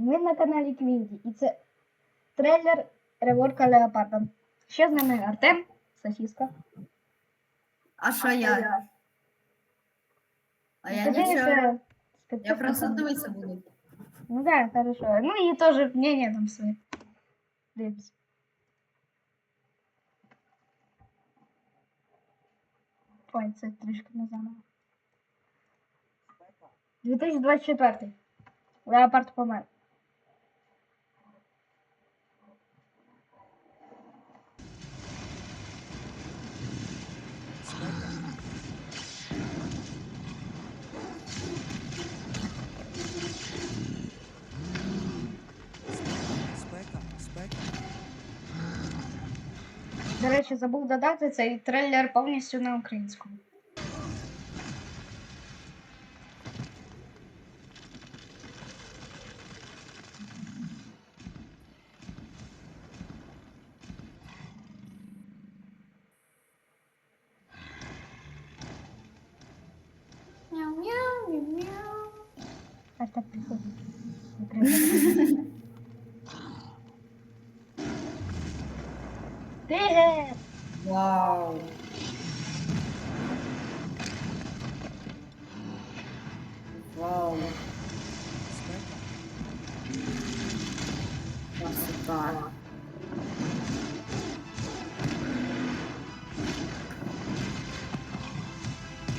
Ми на каналі Квінті. І це трейлер Реворка Леопарда. Ще з нами Артем, Сосіска. А що я? А я нічого. Подивіться Я просто дивитися буду. Ну да, хорошо. Ну и тоже мнение там свои. Дивимось. Ой, це трішки не заново. 2024. Леопард помер. До речі, забув додати цей трейлер повністю на українському. Мяу-мяу-мяу. Аж так приходить. Тигр! Вау. Вау. Красота.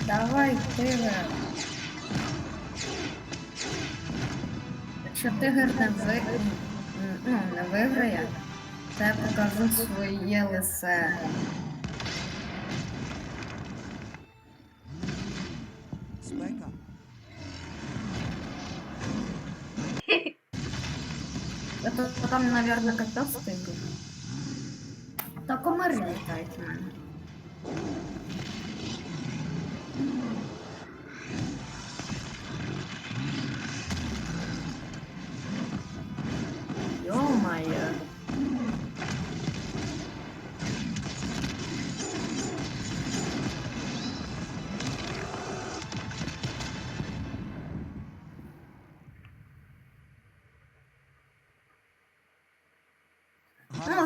Давай, тигр. Якщо тигр не ви... ну, не виграє, то я покажу своє лице. Спека. Это там, наверное, когда стыдно. Та комари літають в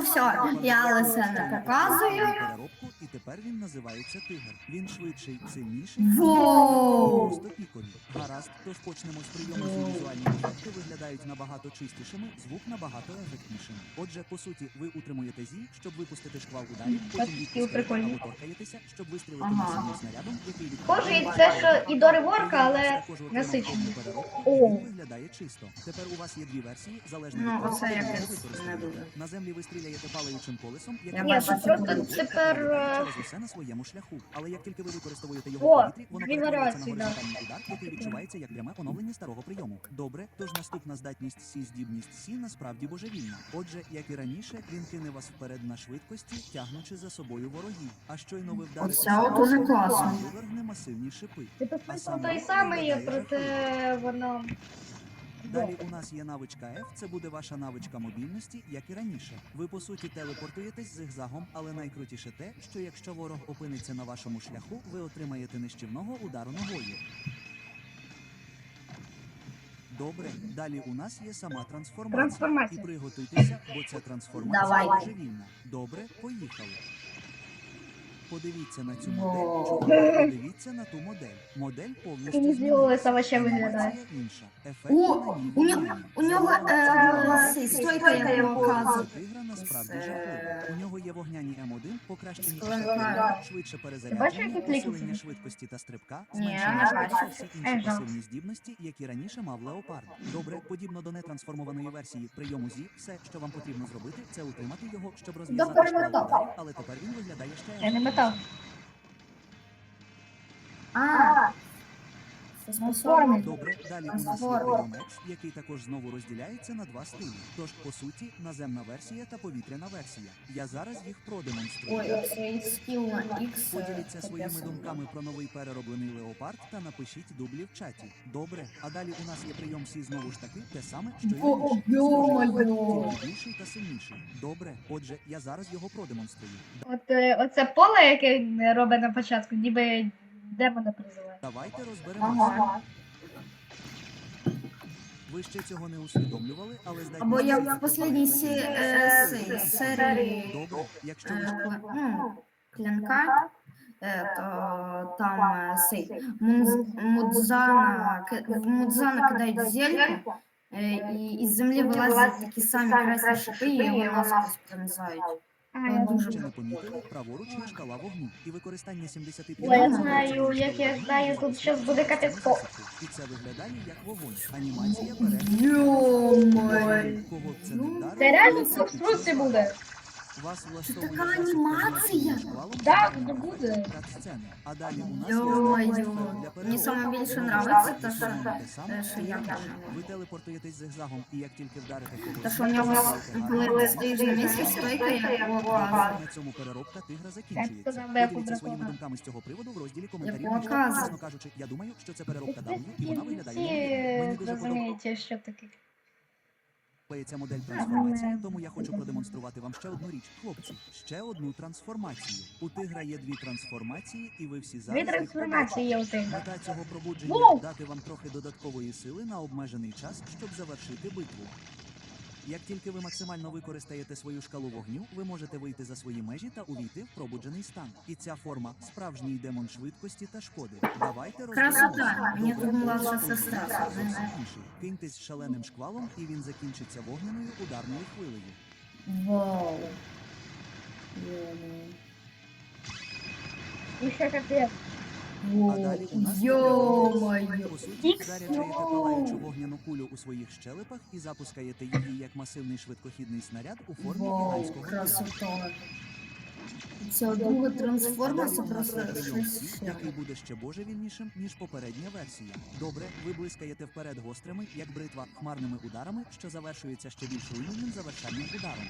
все, я лице не показую. Переробку, і тепер він називається тигр. Він швидший, сильніший. Воу! Просто. Гаразд, тож почнемо з прийому Ці візуальні ефекти виглядають набагато чистішими, звук набагато ефектнішим. Отже, по суті, ви утримуєте зі, щоб випустити шквал ударів, потім прикольно. або торкаєтеся, щоб вистрілити Ага. масивним снарядом, який Схоже, і це, що і до реворка, але насичений. О. Він виглядає чисто. Тепер у вас є дві версії, залежно Ну, від того, оце яку ви якось не дуже. На землі ви стріляєте палаючим колесом, яке Я Ні, бачу, це це просто тепер. е, через усе на своєму шляху. Але як тільки ви використовуєте його О, в повітрі, воно дві перетворюється на да. горизонтальний удар, який відчувається як пряме оновлення старого прийому. Добре, тож наступна здатність Сі здібність Сі насправді божевільна. Отже, як і раніше, він кине вас вперед на швидкості, тягнучи за собою ворогів. А щойно ви вдарите Оце от дуже класно. вивергне масивні шипи. А смисл саме той самий, проте воно. Далі у нас є навичка F, це буде ваша навичка мобільності, як і раніше. Ви по суті телепортуєтесь зигзагом, але найкрутіше те, що якщо ворог опиниться на вашому шляху, ви отримаєте нищівного удару ногою. Добре, далі у нас є сама трансформація. Трансформація. І приготуйтеся, бо це трансформація Давай. божевільна. Добре, поїхали. Подивіться на цю модель. Чудово, Подивіться на ту модель. Модель повністю Мені змінилася. здалося, вообще виглядає. Трансформація інша. Ефект О, у нього, у нього е, цей, стойка як його показує. Тигра насправді жахливий. У нього є вогняні М1, покращені швидше бачиш, перезарядження, посилення швидкості та стрибка, Ні, зменшення не всі Е, інші пасивні здібності, які раніше мав Леопард. Добре, подібно до нетрансформованої версії прийому зі, все, що вам потрібно зробити, це утримати його, щоб розв'язати ударів, але тепер він виглядає ще Я не метав. А, це Трансформер. Добре, далі у нас є Трансформер. який також знову розділяється на два стилі. Тож, по суті, наземна версія та повітряна версія. Я зараз їх продемонструю. Ой, оцей скіл на X. Поділіться своїми думками про новий перероблений леопард та напишіть дублі в чаті. Добре, а далі у нас є прийом Сі знову ж таки, те саме, що й. Тільки більший та сильніший. Добре, отже, я зараз його продемонструю. От е, оце поле, яке він робить на початку, ніби демона призиває. Давайте розберемося. Ага. Ви ще цього не усвідомлювали, але здатні Або зрозуміти в последній сі, е, сей- серії Добре, якщо ви е, ну, клянка, е, то там е, сей, Мунз- Мудзана, ки- в Мудзана кидають зельку, е, і із землі вилазять такі самі красні шипи, і його наскрізь пронизають. Е, дуже не помітили, праворуч шкала вогню і використання 75 Ой, я знаю, як я знаю, тут щось буде капець І це виглядає як вогонь. Анімація перед Йо-моє! це не. Це реально в буде. Вас влаштовує така анімація? Так, задання буде. кат-сцени. А далі у нас є Йо-моє! Мені саме більше Ви нравиться те, що, те що я там. Ви телепортуєтесь зигзагом, і як тільки вдарите когось, Те, що у нього, коли ти стоїш на місці, стойка, як показує. на цьому переробка тигра закінчується. Поділіться своїми думками з цього приводу в розділі коментарів. Я показую. кажучи, я думаю, що це переробка Ви і вона виглядає. Мені дуже розумієте, що таке. Подобається модель трансформації, тому я хочу продемонструвати вам ще одну річ. Хлопці, ще одну трансформацію. У тигра є дві трансформації, і ви всі зараз Дві трансформації є у тигра. Мета цього пробудження Воу! дати вам трохи додаткової сили на обмежений час, щоб завершити битву. Як тільки ви максимально використаєте свою шкалу вогню, ви можете вийти за свої межі та увійти в пробуджений стан. І ця форма справжній демон швидкості та шкоди. Давайте Красота. зовсім інший. Киньтесь шаленим шквалом, і він закінчиться вогненою ударною хвилею. Вау. Ще капець. А далі у нас Йо-моє. по суті заряджаєте палаючу вогняну кулю у своїх щелепах і запускаєте її як масивний швидкохідний снаряд у формі Вау, гігантського красота. Ця друга трансформа це просто прийом щось. Який буде ще божевільнішим, ніж попередня версія. Добре, ви блискаєте вперед гострими, як бритва, хмарними ударами, що завершується ще більш руйнівним завершальним ударом.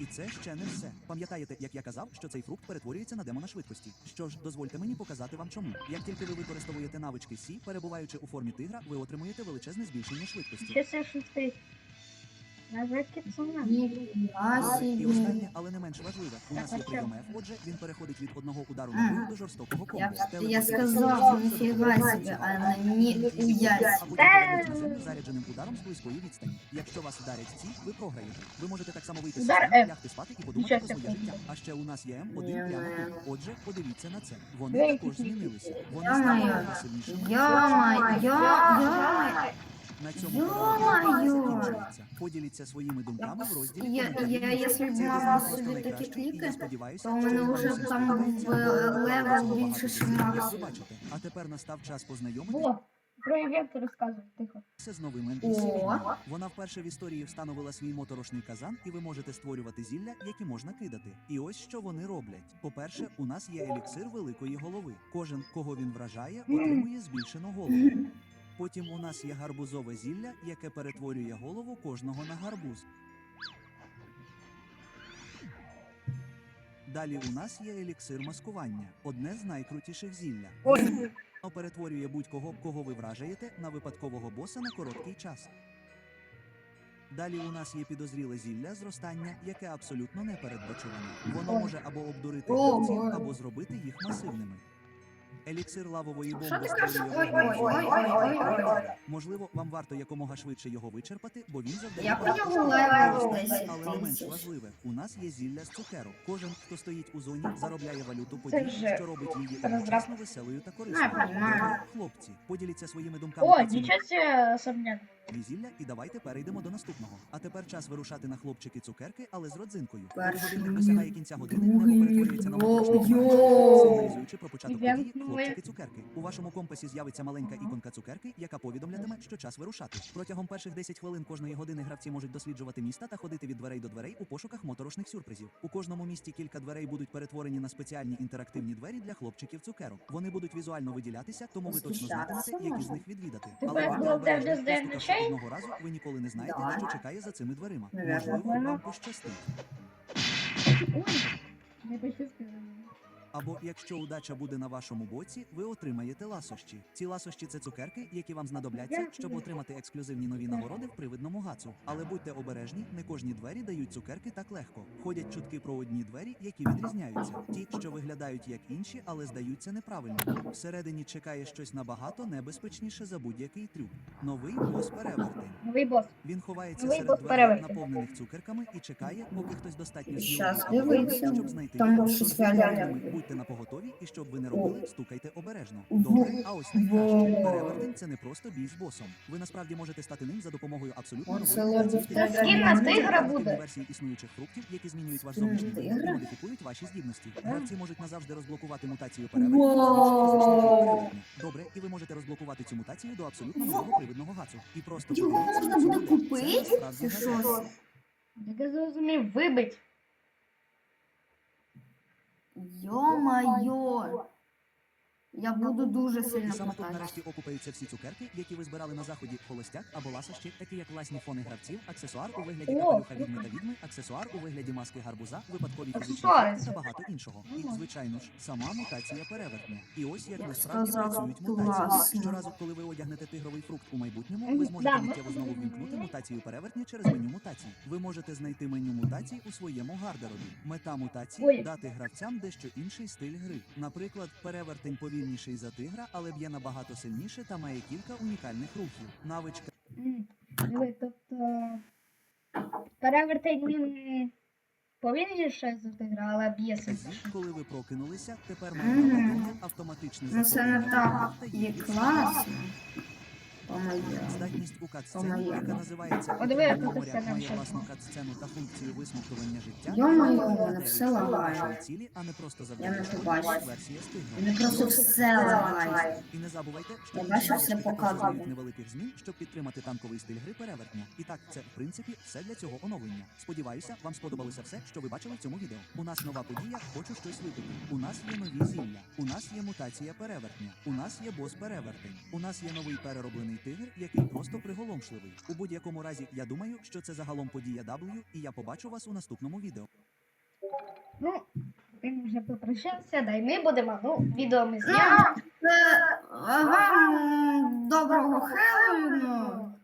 І це ще не все. Пам'ятаєте, як я казав, що цей фрукт перетворюється на демона швидкості. Що ж, дозвольте мені показати вам чому. Як тільки ви використовуєте навички Сі, перебуваючи у формі тигра, ви отримуєте величезне збільшення швидкості. Це шутить? І останнє, але не менш важливе. У нас є прийом? F, отже, він переходить від одного удару ногою до жорстокого комбо. Я, сказав, ніфіга собі, а на землю зарядженим ударом з близької відстані. Якщо вас вдарять ці, ви програєте. Ви можете так само вийти з лягти спати і подумати про своє життя. А ще у нас є М1 прямо тут. Отже, подивіться на це. Вони також змінилися. Вони стали агресивнішими. Йо-моє, йо-моє. На цьому переробка закінчується. Поділіться своїми думками в розділі Я- коментарів. я- якщо б Це собі просто такі найкращий, і кліки, сподіваюся, то у мене вже там був, е, левел більше, ніж бачите. А тепер настав час познайомитися Во, про івент розказуй, тихо. з новим О. NPC. Вона вперше в історії встановила свій моторошний казан, і ви можете створювати зілля, які можна кидати. І ось що вони роблять. По-перше, у нас є еліксир великої голови. Кожен, кого він вражає, отримує збільшену голову. Потім у нас є гарбузове зілля, яке перетворює голову кожного на гарбуз. Далі у нас є еліксир маскування, одне з найкрутіших зілля. Ой, Воно перетворює будь-кого, кого ви вражаєте, на випадкового боса на короткий час. Далі у нас є підозріле зілля зростання, яке абсолютно непередбачуване. Воно може або обдурити Боже. або зробити їх масивними. Еліксир лавової бомби Що ти створює. Можливо, вам варто якомога швидше його вичерпати, бо він завдає. Але не менш важливе, у нас є зілля з цукерок. Кожен, хто стоїть у зоні, заробляє валюту подій, що робить її одночасно веселою та корисною. Хлопці, поділіться своїми думками О, нічого особняк. зілля і давайте перейдемо до наступного. А тепер час вирушати на хлопчики цукерки, але з родзинкою. Перший досягає кінця години, небо перетворюється на фонтан, сигналізуючи про початок події. Хлопчики цукерки. У вашому компасі з'явиться маленька іконка цукерки, яка повідомлятиме, що час вирушати. Протягом перших 10 хвилин кожної години гравці можуть досліджувати міста та ходити від дверей до дверей у пошуках моторошних сюрпризів. У кожному місті кілька дверей будуть перетворені на спеціальні інтерактивні двері для хлопчиків цукерок. Вони будуть візуально виділятися, тому ви точно знатимете, які з них відвідати. Але будьте обережні, одного разу, ви ніколи не знаєте, що чекає за цими дверима. Можливо, вам пощастить. Ой, не пощастило. Або якщо удача буде на вашому боці, ви отримаєте ласощі. Ці ласощі це цукерки, які вам знадобляться, щоб отримати ексклюзивні нові нагороди в привидному гацу. Але будьте обережні, не кожні двері дають цукерки так легко. Ходять чутки про одні двері, які відрізняються. Ті, що виглядають як інші, але здаються неправильними. Всередині чекає щось набагато небезпечніше за будь-який трюк. Новий бос перевертень. Новий бос. Він ховається Новий серед бос дверей, перевертень. наповнених цукерками, і чекає, поки хтось достатньо Щас сміливий або дивиться. щоб знайти Там його. щось Будьте на поготові, і щоб ви не робили, стукайте обережно. Добре, а ось найкраще. Перевертень це не просто бій з босом. Ви насправді можете стати ним за допомогою абсолютно нової тигра буде. версії існуючих фруктів, які змінюють ваш зовнішній вигляд і модифікують ваші здібності. Так. Гравці можуть назавжди розблокувати мутацію Вау. перевертня. Добре, і ви можете розблокувати цю мутацію до абсолютно нового привидного гацу. І просто Його можна на буде купити? Це що? Я зрозумів, вибить. Йо-майо. Я буду дуже сильно саме тут нарешті окупаються всі цукерки, які ви збирали на заході холостяк або ласощі, такі як власні фони гравців, аксесуар у вигляді О, капелюха ну відьми та відьми, аксесуар у вигляді маски гарбуза, випадкові фізичні Аксесуари та це. багато іншого. І звичайно ж, сама мутація перевертня. І ось як насправді сказала, працюють мутації. класно. Щоразу, коли ви одягнете тигровий фрукт у майбутньому, Мгм, ви зможете да. миттєво знову ввімкнути мутацію перевертня через меню мутацій. Ви можете знайти меню мутацій у своєму гардеробі. Мета мутації Ой. дати гравцям дещо інший стиль гри. Наприклад, перевертень повільніший за тигра, але б'є набагато сильніше та має кілька унікальних рухів. Навичка Диви, тобто перевертень він повільніше за тигра, але б'є сильніше. коли ви прокинулися, тепер маєте має автоматичний Ну це не так є класно. Здатність у кат-сцені, яка називається О, диви, «Океан тут моря», має власну знає. та функцію висмоктування життя. Йо-моє, все лагає. цілі, а не просто Я не побачив. просто все лагає. І не забувайте, що Я бачу, все показує. невеликих змін, щоб підтримати танковий стиль гри перевертня. І так, це в принципі все для цього оновлення. Сподіваюся, вам сподобалося все, що ви бачили в цьому відео. У нас нова подія, хочу щось випити. У нас є нові зілля. У нас є мутація перевертня. У нас є бос перевертень. У нас є новий перероблений тигр, який просто приголомшливий. У будь-якому разі, я думаю, що це загалом подія W, і я побачу вас у наступному відео. Ну, він вже попрощався, да й ми будемо. Ну, відео ми зняли. Е, Вам доброго Хеллоуіну.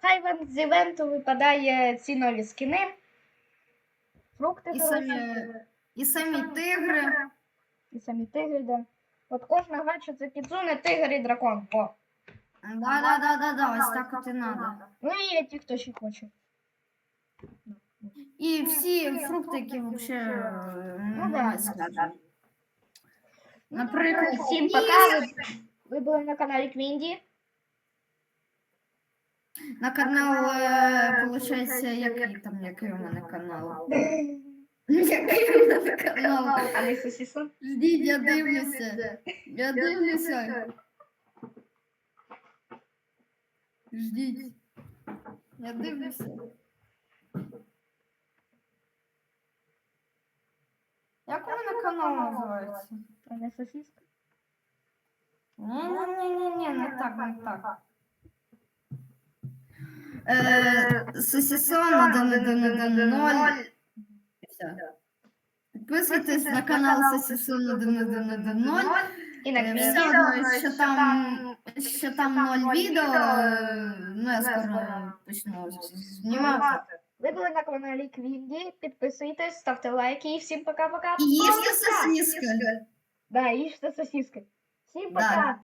Хай вам з івенту випадає ці нові скини. Фрукти І хороші, самі, і самі тигри. і самі тигри, да. От кожна гача це кіцуне, тигр і дракон. О. Да-да-да-да-да, ось так от і надо. Ну і є ті, хто ще хоче. І всі фрукти, які взагалі Ну да. скажуть. Наприклад, Всім пока. Ви- Ви були на каналі Квінді. На канал, е, получається, який там, який у мене канал? Який у мене канал? А не сосісон. Ждіть, я дивлюся. Я дивлюся. Ждіть. Я дивлюся. Як у мене канал називається? А не сосіска. Ні-ні-ні, не так, не так. Е, Сосісон 1110. Підписуйтесь на канал Сосісон 1110. І на Е, що там, що там ноль відео, е, ну я скоро почну знімати. Ви були на каналі Квінді. Підписуйтесь, ставте лайки і всім пока-пока. І їжте сосиски. Да, їжте сосіски. Всім пока.